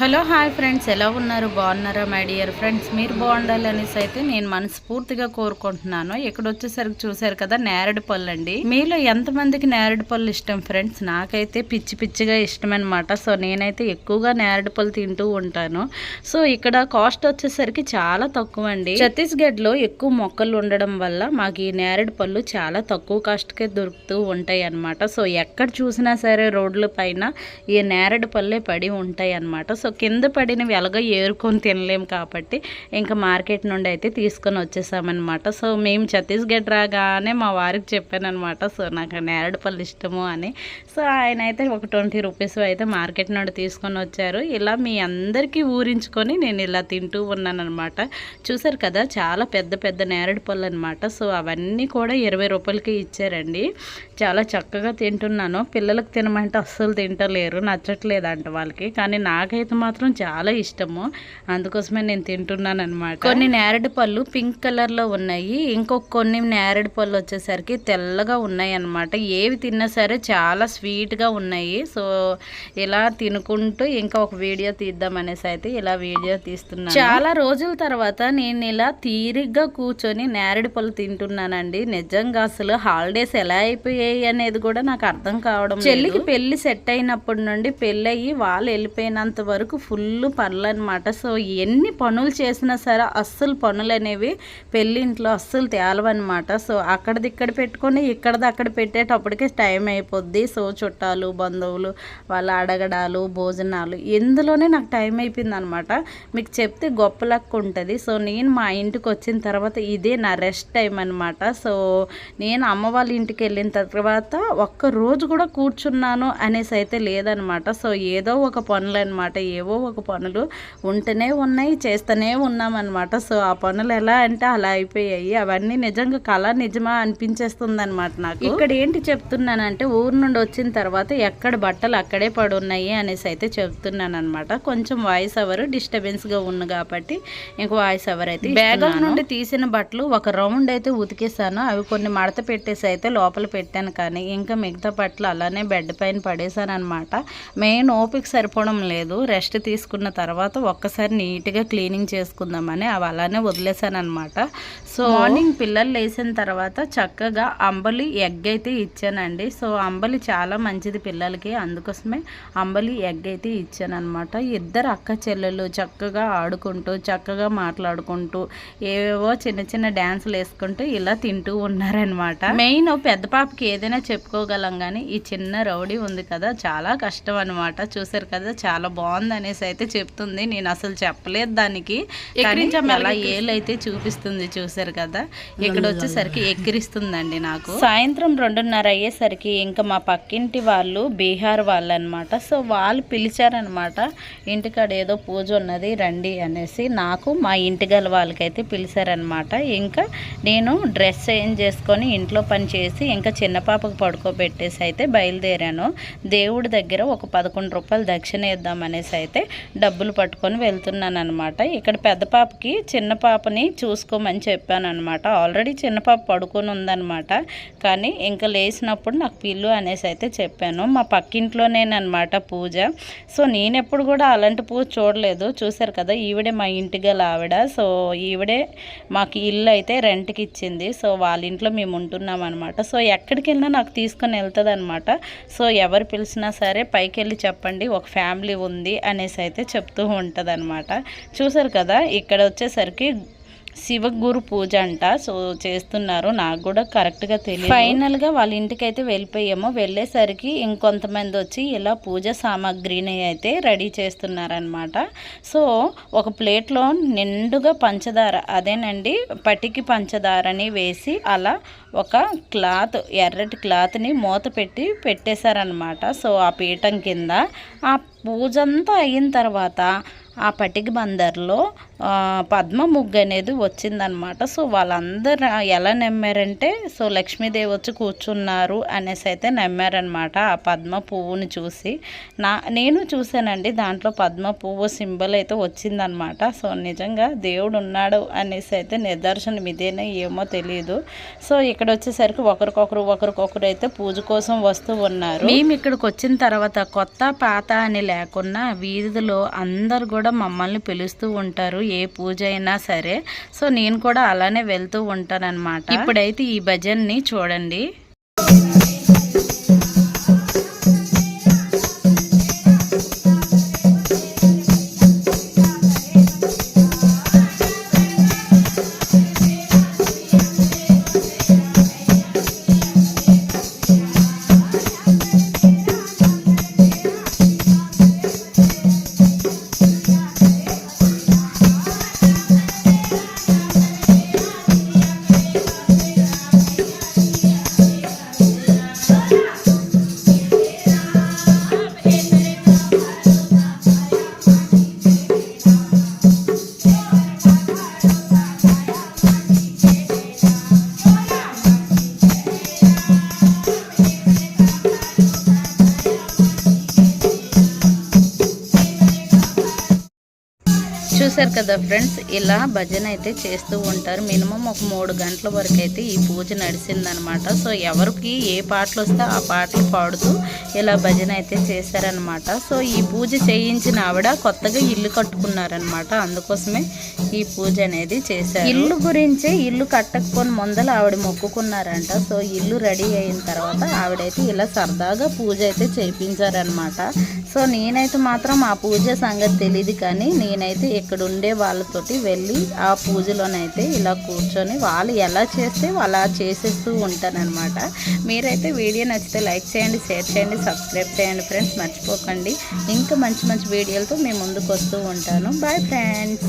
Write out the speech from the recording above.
Hello hi friends. ఎలా ఉన్నారు? బాగున్నారా మై డియర్ ఫ్రెండ్స్? మీరు బాగుండాలి అనేసి అయితే నేను మనస్ఫూర్తిగా కోరుకుంటున్నాను. ఇక్కడ వచ్చేసరికి చూసారు కదా నేరడి పళ్ళు అండి మీలో ఎంతమందికి నేరేడు పళ్ళు ఇష్టం ఫ్రెండ్స్? నాకైతే పిచ్చి పిచ్చిగా ఇష్టం అనమాట సో నేనైతే ఎక్కువగా నేరడి పళ్ళు తింటూ ఉంటాను. సో ఇక్కడ కాస్ట్ వచ్చేసరికి చాలా తక్కువ అండి ఛత్తీస్గఢ్లో ఎక్కువ మొక్కలు ఉండడం వల్ల మాకు ఈ నేరడి పళ్ళు చాలా తక్కువ కాస్ట్కే దొరుకుతూ ఉంటాయి అన్నమాట సో ఎక్కడ చూసినా సరే రోడ్ల పైన ఈ నేరడి పళ్ళే పడి ఉంటాయి అన్నమాట సో కింద పడినవి ఎలాగో ఏరుకొని తినలేము కాబట్టి ఇంకా మార్కెట్ నుండి అయితే తీసుకొని వచ్చేసామన్నమాట. సో మేము ఛత్తీస్గఢ్ రాగానే మా వారికి చెప్పానమాట సో నాకు నేరేడు పళ్ళు ఇష్టము అని. సో ఆయన అయితే ఒక ట్వంటీ రూపీస్ అయితే మార్కెట్ నుండి తీసుకొని వచ్చారు. ఇలా మీ అందరికీ ఊరించుకొని నేను ఇలా తింటూ ఉన్నాను అనమాట చూసారు కదా చాలా పెద్ద పెద్ద నేరేడు పళ్ళు అనమాట సో అవన్నీ కూడా ఇరవై రూపాయలకి ఇచ్చారండి. చాలా చక్కగా తింటున్నాను. పిల్లలకు తినమంటే అస్సలు తింటలేరు నచ్చట్లేదంట వాళ్ళకి. కానీ నాకైతే మాత్రం చాలా ఇష్టము. అందుకోసమే నేను తింటున్నాను అనమాట కొన్ని నేరేడు పళ్ళు పింక్ కలర్లో ఉన్నాయి. ఇంకొక కొన్ని నేరేడు పళ్ళు వచ్చేసరికి తెల్లగా ఉన్నాయి అనమాట ఏవి తిన్నా సరే చాలా స్వీట్గా ఉన్నాయి. సో ఇలా తినుకుంటూ ఇంకా ఒక వీడియో తీద్దాం అనేసి అయితే ఇలా వీడియో తీస్తున్నాను. చాలా రోజుల తర్వాత నేను ఇలా తీరిగ్గా కూర్చొని నేరేడు పళ్ళు తింటున్నానండి. నిజంగా అసలు హాలిడేస్ ఎలా అయిపోయాయి అనేది కూడా నాకు అర్థం కావడం చెల్లికి పెళ్ళి సెట్ అయినప్పటి నుండి పెళ్ళి అయ్యి వాళ్ళు వెళ్ళిపోయినంత వరకు ఫుల్ పనులు అనమాట సో ఎన్ని పనులు చేసినా సరే అస్సలు పనులు అనేవి పెళ్ళింట్లో అస్సలు తేలవన్నమాట. సో అక్కడిది ఇక్కడ పెట్టుకొని ఇక్కడది అక్కడ పెట్టేటప్పటికే టైం అయిపోద్ది. సో చుట్టాలు బంధువులు వాళ్ళ అడగడాలు భోజనాలు ఇందులోనే నాకు టైం అయిపోయింది అనమాట మీకు చెప్తే గొప్ప లెక్క ఉంటుంది. సో నేను మా ఇంటికి వచ్చిన తర్వాత ఇదే నా రెస్ట్ టైం అనమాట సో నేను అమ్మ వాళ్ళ ఇంటికి వెళ్ళిన తర్వాత ఒక్క రోజు కూడా కూర్చున్నాను అనేసి అయితే లేదనమాట సో ఏదో ఒక పనులు అనమాట ఏవో ఒక పనులు ఉంటూనే ఉన్నాయి చేస్తూనే ఉన్నామన్నమాట. సో ఆ పనులు ఎలా అంటే అలా అయిపోయాయి. అవన్నీ నిజంగా కళ నిజమా అనిపించేస్తుంది అనమాట నాకు. ఇక్కడ ఏంటి చెప్తున్నానంటే ఊరు నుండి వచ్చిన తర్వాత ఎక్కడ బట్టలు అక్కడే పడి ఉన్నాయి అనేసి అయితే చెప్తున్నాను అనమాట కొంచెం వాయిస్ అవర్ డిస్టర్బెన్స్గా ఉంది కాబట్టి ఇంక వాయిస్ అవర్ అయితే బ్యాగ్ నుండి తీసిన బట్టలు ఒక రౌండ్ అయితే ఉతికేసాను. అవి కొన్ని మడత పెట్టేసి అయితే లోపల పెట్టాను కానీ ఇంకా మిగతా బట్టలు అలానే బెడ్ పైన పడేసాను అనమాట మెయిన్ ఓపిక సరిపోవడం లేదు రెస్ట్ తీసుకున్న తర్వాత ఒక్కసారి నీట్గా క్లీనింగ్ చేసుకుందామని అవి అలానే వదిలేసాను అనమాట సో మార్నింగ్ పిల్లలు లేచిన తర్వాత చక్కగా అంబలి ఎగ్ అయితే ఇచ్చానండి. సో అంబలి చాలా మంచిది పిల్లలకి. అందుకోసమే అంబలి ఎగ్ అయితే ఇచ్చాను అనమాట ఇద్దరు అక్క చెల్లెలు చక్కగా ఆడుకుంటూ చక్కగా మాట్లాడుకుంటూ ఏవేవో చిన్న చిన్న డ్యాన్సులు వేసుకుంటూ ఇలా తింటూ ఉన్నారనమాట మెయిన్ పెద్ద పాపకి ఏదైనా చెప్పుకోగలం కానీ ఈ చిన్న రౌడీ ఉంది కదా చాలా కష్టం అనమాట చూసారు కదా చాలా బాగుంది. అనేసి అయితే చెప్తుంది. నేను అసలు చెప్పలేదు దానికి. అలా ఏలైతే చూపిస్తుంది చూసారు కదా ఇక్కడ వచ్చేసరికి ఎక్కిరిస్తుందండి నాకు. సాయంత్రం రెండున్నర అయ్యేసరికి ఇంకా మా పక్కింటి వాళ్ళు బీహార్ వాళ్ళు అనమాట సో వాళ్ళు పిలిచారనమాట ఇంటికాడ ఏదో పూజ ఉన్నది రండి అనేసి నాకు మా ఇంటి గల వాళ్ళకైతే పిలిచారనమాట. ఇంకా నేను డ్రెస్ చేంజ్ చేసుకొని ఇంట్లో పని చేసి ఇంకా చిన్న పాపకు పడుకోబెట్టేసి అయితే బయలుదేరాను. దేవుడి దగ్గర ఒక పదకొండు రూపాయలు దక్షిణ ఇద్దాం అనేసి అయితే డబ్బులు పట్టుకొని వెళ్తున్నాను అనమాట ఇక్కడ పెద్ద పాపకి చిన్న పాపని చూసుకోమని చెప్పాను అనమాట ఆల్రెడీ చిన్న పాప పడుకొని ఉందనమాట కానీ ఇంకా లేచినప్పుడు నాకు పిల్లు అనేసి అయితే చెప్పాను. మా పక్కింట్లోనేనమాట పూజ. సో నేను ఎప్పుడు కూడా అలాంటి పూజ చూడలేదు. చూశారు కదా ఈవిడే మా ఇంటి గల ఆవిడ. సో ఈవిడే మాకు ఇల్లు అయితే రెంట్కి ఇచ్చింది. సో వాళ్ళ ఇంట్లో మేము ఉంటున్నాం అనమాట సో ఎక్కడికి వెళ్ళినా నాకు తీసుకొని వెళ్తుంది అనమాట సో ఎవరు పిలిచినా సరే పైకి వెళ్ళి చెప్పండి. ఒక ఫ్యామిలీ ఉంది. అనేసి అయితే చెప్తూ ఉంటుంది అనమాట చూసారు కదా ఇక్కడ వచ్చేసరికి శివగురు పూజ అంట. సో చేస్తున్నారు. నాకు కూడా కరెక్ట్గా తెలియదు ఫైనల్గా వాళ్ళ ఇంటికి అయితే వెళ్ళిపోయాము. వెళ్ళేసరికి ఇంకొంతమంది వచ్చి ఇలా పూజ సామాగ్రిని అయితే రెడీ చేస్తున్నారనమాట సో ఒక ప్లేట్లో నిండుగా పంచదార అదేనండి పటికి పంచదారని వేసి అలా ఒక క్లాత్ ఎర్రటి క్లాత్ని మూత పెట్టి పెట్టేశారనమాట సో ఆ పీఠం కింద. ఆ పూజ అంతా అయిన తర్వాత ఆ పటిక బందర్లో పద్మ ముగ్గు అనేది వచ్చిందనమాట సో వాళ్ళందరూ ఎలా నమ్మారంటే సో లక్ష్మీదేవి వచ్చి కూర్చున్నారు అనేసి అయితే నమ్మారనమాట ఆ పద్మ పువ్వుని చూసి. నా నేను చూశానండి దాంట్లో పద్మ పువ్వు సింబల్ అయితే వచ్చిందనమాట సో నిజంగా దేవుడు ఉన్నాడు అనేసి అయితే నిదర్శనం ఇదేనా ఏమో తెలియదు సో ఇక్కడ వచ్చేసరికి ఒకరికొకరు ఒకరికొకరు అయితే పూజ కోసం వస్తూ ఉన్నారు. మేము ఇక్కడికి వచ్చిన తర్వాత కొత్త పాత అని లేకున్నా వీధిలో అందరు కూడా మమ్మల్ని పిలుస్తూ ఉంటారు. ఏ పూజ అయినా సరే. సో నేను కూడా అలానే వెళ్తూ ఉంటానన్నమాట. ఇప్పుడైతే ఈ భజన్ని చూడండి. చూశారు కదా ఫ్రెండ్స్ ఇలా భజన అయితే చేస్తూ ఉంటారు. మినిమం ఒక మూడు గంటల వరకు అయితే ఈ పూజ నడిచిందనమాట సో ఎవరికి ఏ పాటలు వస్తే ఆ పాటలు పాడుతూ ఇలా భజన అయితే చేశారనమాట. సో ఈ పూజ చేయించిన ఆవిడ కొత్తగా ఇల్లు కట్టుకున్నారనమాట. అందుకోసమే ఈ పూజ అనేది చేశారు. ఇల్లు గురించే ఇల్లు కట్టకపోని ముందల ఆవిడ మొక్కుకున్నారంట. సో ఇల్లు రెడీ అయిన తర్వాత ఆవిడైతే ఇలా సరదాగా పూజ అయితే చేయించారనమాట. సో నేనైతే మాత్రం ఆ పూజ సంగతి తెలియదు కానీ నేనైతే ఇక్కడ ఉండే వాళ్ళతోటి వెళ్ళి ఆ పూజలోనైతే ఇలా కూర్చొని వాళ్ళు ఎలా చేస్తే అలా చేసేస్తూ ఉంటానన్నమాట మీరైతే వీడియో నచ్చితే లైక్ చేయండి షేర్ చేయండి సబ్స్క్రైబ్ చేయండి ఫ్రెండ్స్. మర్చిపోకండి. ఇంకా మంచి మంచి వీడియోలతో మేము ముందుకు వస్తూ ఉంటాను. Bye friends.